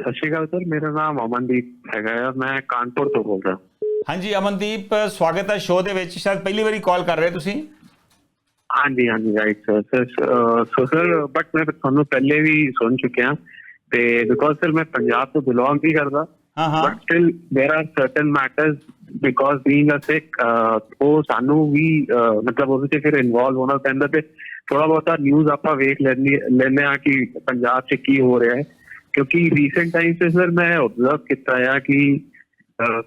ਸਤਿ ਸ਼੍ਰੀ ਅਕਾਲ ਸਰ ਮੇਰਾ ਨਾਮ ਅਮਨਦੀਪ ਹੈਗਾ ਆ ਮੈਂ ਕਾਨਪੁਰ ਤੋਂ ਬੋਲ ਰਿਹਾ ਹਾਂਜੀ ਅਮਨਦੀਪ ਸਵਾਗਤ ਹੈ ਸ਼ੋਅ ਦੇ ਵਿੱਚ ਸ਼ਾਇਦ ਪਹਿਲੀ ਵਾਰੀ ਕਾਲ ਕਰ ਰਹੇ ਹੋ ਤੁਸੀਂ ਹਾਂਜੀ ਹਾਂਜੀ right sir sir so sir but ਮੈਂ ਤੁਹਾਨੂੰ ਪਹਿਲੇ ਵੀ ਸੁਣ ਚੁੱਕਿਆ ਤੇ ਬਿਕੋਜ਼ ਸਰ ਮੈਂ ਪੰਜਾਬ ਤੋਂ ਬਿਲੋਂਗ ਵੀ ਕਰਦਾ ਹਾਂ ਹਾਂ but still there are certain matters because being a sick ਉਹ ਸਾਨੂੰ ਵੀ ਅਹ, ਮਤਲਬ ਉਹਦੇ 'ਚ ਫਿਰ ਇਨਵੋਲਵ ਹੋਣਾ ਪੈਂਦਾ ਤੇ ਥੋੜਾ ਬਹੁਤਾ ਨਿਊਜ਼ ਆਪਾਂ ਵੇਖ ਲੈਣੀ ਲੈਂਦੇ ਆ ਕਿ ਪੰਜਾਬ 'ਚ ਕੀ ਹੋ ਰਿਹਾ ਹੈ ਕਿਉਂਕਿ ਰੀਸੈਂਟ ਟਾਈਮ ਤੇ ਸਰ ਮੈਂ ਆਬਜ਼ਰਵ ਕੀਤਾ ਆ ਕਿ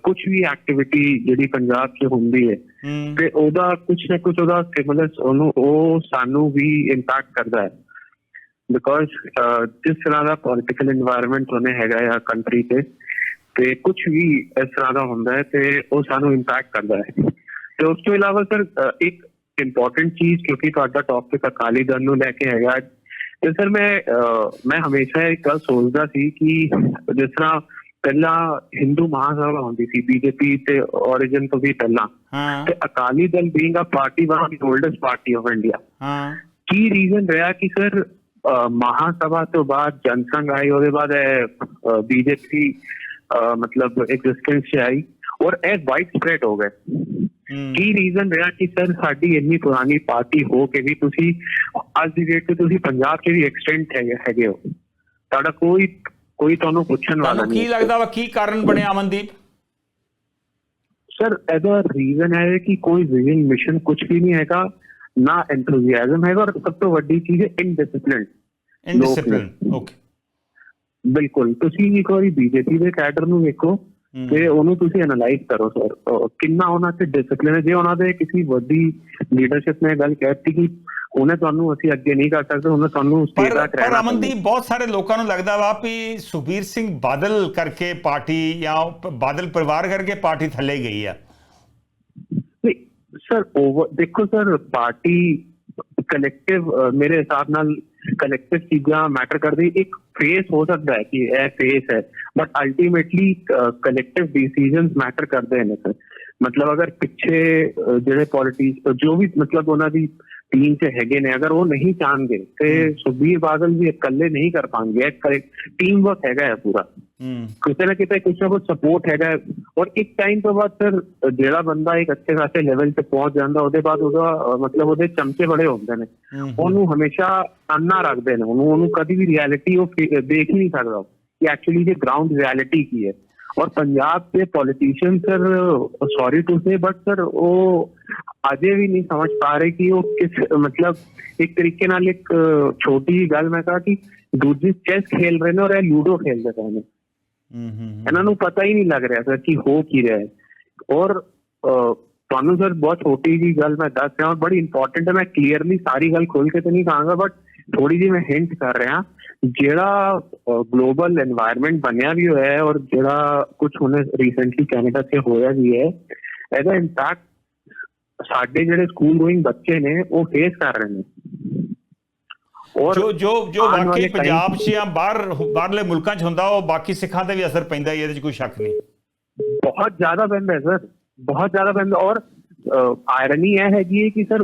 ਕੁਝ ਵੀ ਐਕਟੀਵਿਟੀ ਜਿਹੜੀ ਪੰਜਾਬ 'ਚ ਹੁੰਦੀ ਹੈ ਤੇ ਉਹਦਾ ਕੁਝ ਨਾ ਕੁਝ ਉਹਦਾ ਸਿਮਿਲਰ ਉਹਨੂੰ ਉਹ ਸਾਨੂੰ ਵੀ ਇੰਪੈਕਟ ਕਰਦਾ ਹੈ। ਬਿਕੋਜ਼ ਜਿਸ ਤਰ੍ਹਾਂ ਦਾ ਪੋਲਿਟੀਕਲ এনवायरमेंट ਉਹਨੇ ਹੈਗਾ ਆ ਕੰਟਰੀ ਤੇ ਤੇ ਕੁਝ ਵੀ ਇਸ ਤਰ੍ਹਾਂ ਦਾ ਹੁੰਦਾ ਹੈ ਤੇ ਉਹ ਸਾਨੂੰ ਇੰਪੈਕਟ ਕਰਦਾ ਹੈ। ਤੇ ਉਸ ਤੋਂ ਇਲਾਵਾ ਸਰ ਇੱਕ ਇੰਪੋਰਟੈਂਟ ਚੀਜ਼ ਕਿਉਂਕਿ ਤੁਹਾਡਾ ਟੌਪਿਕ ਅਕਾਲੀ ਦਲ ਨੂੰ ਲੈ ਕੇ ਹੈਗਾ ਤੇ ਸਰ ਮੈਂ ਅਹ, ਮੈਂ ਹਮੇਸ਼ਾ ਇੱਕ ਗੱਲ ਸੋਚਦਾ ਸੀ ਕਿ ਜਿਸ ਤਰ੍ਹਾਂ ਪਹਿਲਾਂ ਹਿੰਦੂ ਮਹਾਸਭਾ ਹੁੰਦੀ ਸੀ ਬੀਜੇਪੀ ਤੇ origin ਤੋਂ ਵੀ ਪਹਿਲਾਂ ਹਾਂ ਤੇ Akali Dal being a party one of the oldest party of India ਹਾਂ ਕੀ ਰੀਜ਼ਨ ਰਿਹਾ ਕਿ ਸਰ ਮਹਾਸਭਾ ਤੋਂ ਬਾਅਦ ਜਨਸੰਘ ਆਈ ਉਹਦੇ ਬਾਅਦ ਬੀਜੇਪੀ ਮਤਲਬ ਐਗਜ਼ਿਸਟੈਂਸ 'ਚ ਆਈ ਔਰ ਇਹ ਵਾਈਡ ਸਪਰੈਡ ਹੋ ਗਏ ਹੂੰ ਕੀ ਰੀਜ਼ਨ ਰਿਹਾ ਕਿ ਸਰ ਸਾਡੀ ਇੰਨੀ ਪੁਰਾਣੀ ਪਾਰਟੀ ਹੋ ਕੇ ਵੀ ਤੁਸੀਂ ਅੱਜ ਦੀ ਡੇਟ ਤੇ ਤੁਸੀਂ ਪੰਜਾਬ 'ਚ ਵੀ ਐਕਸਟੈਂਟ ਹੈਗੇ ਹੋ? ਤੁਹਾਡਾ ਕੋਈ ਕੋਈ ਤੁਹਾਨੂੰ ਪੁੱਛਣ ਵਾਲਾ ਤੁਹਾਨੂੰ ਕੀ ਨਹੀਂ ਲੱਗਦਾ ਵਾ ਕੀ ਕਾਰਨ ਬਣਿਆ ਅਮਨਦੀਪ? ਸਰ ਇਹਦਾ ਰੀਜ਼ਨ ਹੈ ਕਿ ਕੋਈ ਵਿਜ਼ਨ ਮਿਸ਼ਨ ਕੁਝ ਵੀ ਨਹੀਂ ਹੈਗਾ ਨਾ ਐਂਥੂਸੀਆਜ਼ਮ ਹੈਗਾ ਔਰ ਸਭ ਤੋਂ ਵੱਡੀ ਚੀਜ਼ ਹੈ ਇਨਡਿਸਪਲਿਨ ਇਨਡਿਸਪਲਿਨ ਓਕੇ ਬਿਲਕੁਲ। ਤੁਸੀਂ ਇੱਕ ਵਾਰੀ ਬੀਜੇਪੀ ਦੇ ਕੈਡਰ ਨੂੰ ਵੇਖੋ ਤੇ ਉਹਨੂੰ ਤੁਸੀਂ ਐਨਾਲਾਈਜ਼ ਕਰੋ ਸਰ ਕਿੰਨਾ ਉਹਨਾਂ 'ਚ ਡਿਸਪਲਿਨ ਹੈ? ਜੇ ਉਹਨਾਂ ਦੇ ਕਿਸੇ ਵੱਡੀ ਲੀਡਰਸ਼ਿਪ ਨੇ ਗੱਲ ਕਹਿਤੀ ਕਿ ਉਹਨੇ ਤੁਹਾਨੂੰ ਅਸੀਂ ਅੱਗੇ ਨਹੀਂ ਕਰ ਸਕਦੇ ਉਹਨੇ ਤੁਹਾਨੂੰ ਸਟੇਟ ਪਰ ਦਾ ਪਰ ਕਰਾਣਾ ਅਮਨਦੀਪ ਬਹੁਤ ਸਾਰੇ ਲੋਕਾਂ ਨੂੰ ਲੱਗਦਾ ਵਾ ਵੀ ਸੁਖਬੀਰ ਸਿੰਘ ਬਾਦਲ ਕਰਕੇ ਪਾਰਟੀ ਜਾਂ ਬਾਦਲ ਪਰਿਵਾਰ ਕਰਕੇ ਪਾਰਟੀ ਥੱਲੇ ਗਈ ਆ। ਸਰ ਦੇਖੋ ਸਰ ਪਾਰਟੀ ਕਲੈਕਟਿਵ ਮੇਰੇ ਹਿਸਾਬ ਨਾਲ ਕਲੈਕਟਿਵ ਚੀਜ਼ਾਂ ਮੈਟਰ ਕਰਦੀ, ਇੱਕ ਫੇਸ ਹੋ ਸਕਦਾ ਹੈ ਕਿ ਇਹ ਫੇਸ ਹੈ but ultimately collective decisions matter ਕਰਦੇ ਨੇ ਸਰ ਮਤਲਬ ਅਗਰ ਪਿੱਛੇ ਜਿਹੜੇ ਪੋਲਿਟਿਕਸ ਜੋ ਵੀ ਮਤਲਬ ਉਹਨਾਂ ਦੀ ਟੀਮ 'ਚ ਹੈਗੇ ਨੇ ਅਗਰ ਉਹ ਨਹੀਂ ਚਾਹਣਗੇ ਤੇ ਸੁਖਬੀਰ ਬਾਦਲ ਵੀ ਇਕੱਲੇ ਨਹੀਂ ਕਰ ਪਾਣਗੇ ਟੀਮ ਵਰਕ ਹੈਗਾ ਹੈ ਪੂਰਾ। ਹੂੰ। ਕਿਤੇ ਨਾ ਕਿਤੇ ਕੁਛ ਨਾ ਕੁਛ ਸਪੋਰਟ ਹੈਗਾ। ਔਰ ਇੱਕ ਟਾਈਮ ਤੋਂ ਬਾਅਦ ਫਿਰ ਜਿਹੜਾ ਬੰਦਾ ਇੱਕ ਅੱਛੇ ਖਾਸੇ ਲੈਵਲ ਤੇ ਪਹੁੰਚ ਜਾਂਦਾ ਉਹਦੇ ਬਾਅਦ ਉਹਦਾ ਮਤਲਬ ਉਹਦੇ ਚਮਚੇ ਬੜੇ ਹੁੰਦੇ ਨੇ। ਉਹਨੂੰ ਹਮੇਸ਼ਾ ਅੰਨਾ ਰੱਖਦੇ ਨੇ। ਉਹਨੂੰ ਉਹਨੂੰ ਕਦੀ ਵੀ ਰਿਐਲਿਟੀ ਉਹ ਦੇਖ ਨਹੀਂ ਸਕਦਾ ਕਿ ਐਕਚੁਅਲੀ ਜੇ ਗਰਾਊਂਡ ਰਿਐਲਿਟੀ ਕੀ ਹੈ। ਔਰ ਪੰਜਾਬ ਦੇ politician sir sorry to say but sir ਉਹ ਅਜੇ ਵੀ ਨਹੀਂ ਸਮਝ ਪਾ ਰਹੇ ਕਿ ਉਹ ਕਿਸ ਮਤਲਬ ਇੱਕ ਤਰੀਕੇ ਨਾਲ ਇੱਕ ਛੋਟੀ ਜਿਹੀ ਗੱਲ ਮੈਂ ਕਹਾ ਕਿ ਦੂਜੀ ਚੈਸ ਖੇਲ ਰਹੇ ਨੇ ਔਰ ਇਹ ਲੂਡੋ ਖੇਲਦੇ ਪਏ ਨੇ ਹੂੰ ਹੂੰ ਇਹਨਾਂ ਨੂੰ ਪਤਾ ਹੀ ਨਹੀਂ ਲੱਗ ਰਿਹਾ ਸਰ ਕਿ ਹੋ ਕੀ ਰਿਹਾ ਹੈ ਔਰ ਤੁਹਾਨੂੰ ਸਰ ਬਹੁਤ ਛੋਟੀ ਜੀ ਗੱਲ ਮੈਂ ਦੱਸ ਰਿਹਾ ਹਾਂ ਬੜੀ ਇੰਪੋਰਟੈਂਟ ਹੈ ਮੈਂ ਕਲੀਅਰਲੀ ਸਾਰੀ ਗੱਲ ਖੋਲ ਕੇ ਤਾਂ ਨਹੀਂ ਕਹਾਂਗਾ ਬਟ ਥੋੜੀ ਜੀ ਮੈਂ ਹਿੰਟ ਕਰ ਰਿਹਾ ਜਿਹੜਾ ਗਲੋਬਲ এনवायरमेंट ਬਣਿਆ ਵੀ ਹੋਇਆ ਹੈ ਔਰ ਜਿਹੜਾ ਕੁਝ ਹੁਣ ਰੀਸੈਂਟਲੀ ਕੈਨੇਡਾ 'ਚ ਹੋਇਆ ਵੀ ਹੈ ਇਹਦਾ ਇੰਪੈਕਟ ਸਾਡੇ ਜਿਹੜੇ ਸਕੂਲ ਗੋਇੰਗ ਬੱਚੇ ਨੇ ਉਹ ਫੇਸ ਕਰ ਰਹੇ ਨੇ। ਔਰ ਜੋ ਜੋ ਜੋ ਵਾਕਈ ਪੰਜਾਬ 'ਚ ਜਾਂ ਬਾਹਰ ਬਾਹਰਲੇ ਮੁਲਕਾਂ 'ਚ ਹੁੰਦਾ ਉਹ ਬਾਕੀ ਸਿੱਖਾਂ ਤੇ ਵੀ ਅਸਰ ਪੈਂਦਾ ਹੀ ਇਹਦੇ 'ਚ ਕੋਈ ਸ਼ੱਕ ਨਹੀਂ। ਬਹੁਤ ਜ਼ਿਆਦਾ ਪੈਂਦਾ ਸਰ। ਬਹੁਤ ਜ਼ਿਆਦਾ ਪੈਂਦਾ ਔਰ ਆਇਰਨੀ ਇਹ ਹੈਗੀ ਹੈ ਕਿ ਸਰ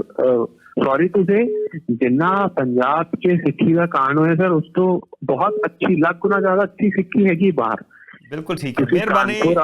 ਸੌਰੀ ਟੂ ਸੇ ਜਿੰਨਾ ਪੰਜਾਬ 'ਚ ਸਿੱਖੀ ਦਾ ਕਾਂਡ ਹੋਇਆ ਸਰ ਉਸ ਤੋਂ ਬਹੁਤ ਅੱਛੀ ਲੱਖ ਅੱਛੀ ਸਿੱਖੀ ਹੈਗੀ ਬਾਹਰ। ਬਿਲਕੁਲ ਠੀਕ ਹੈ। ਤੁਸੀਂ